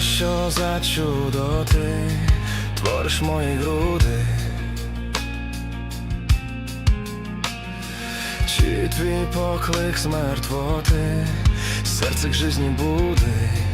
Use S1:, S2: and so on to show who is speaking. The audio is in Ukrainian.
S1: що за чудо ти твориш мої груди. Чи твій поклик з мертвоти, серце к житті буде.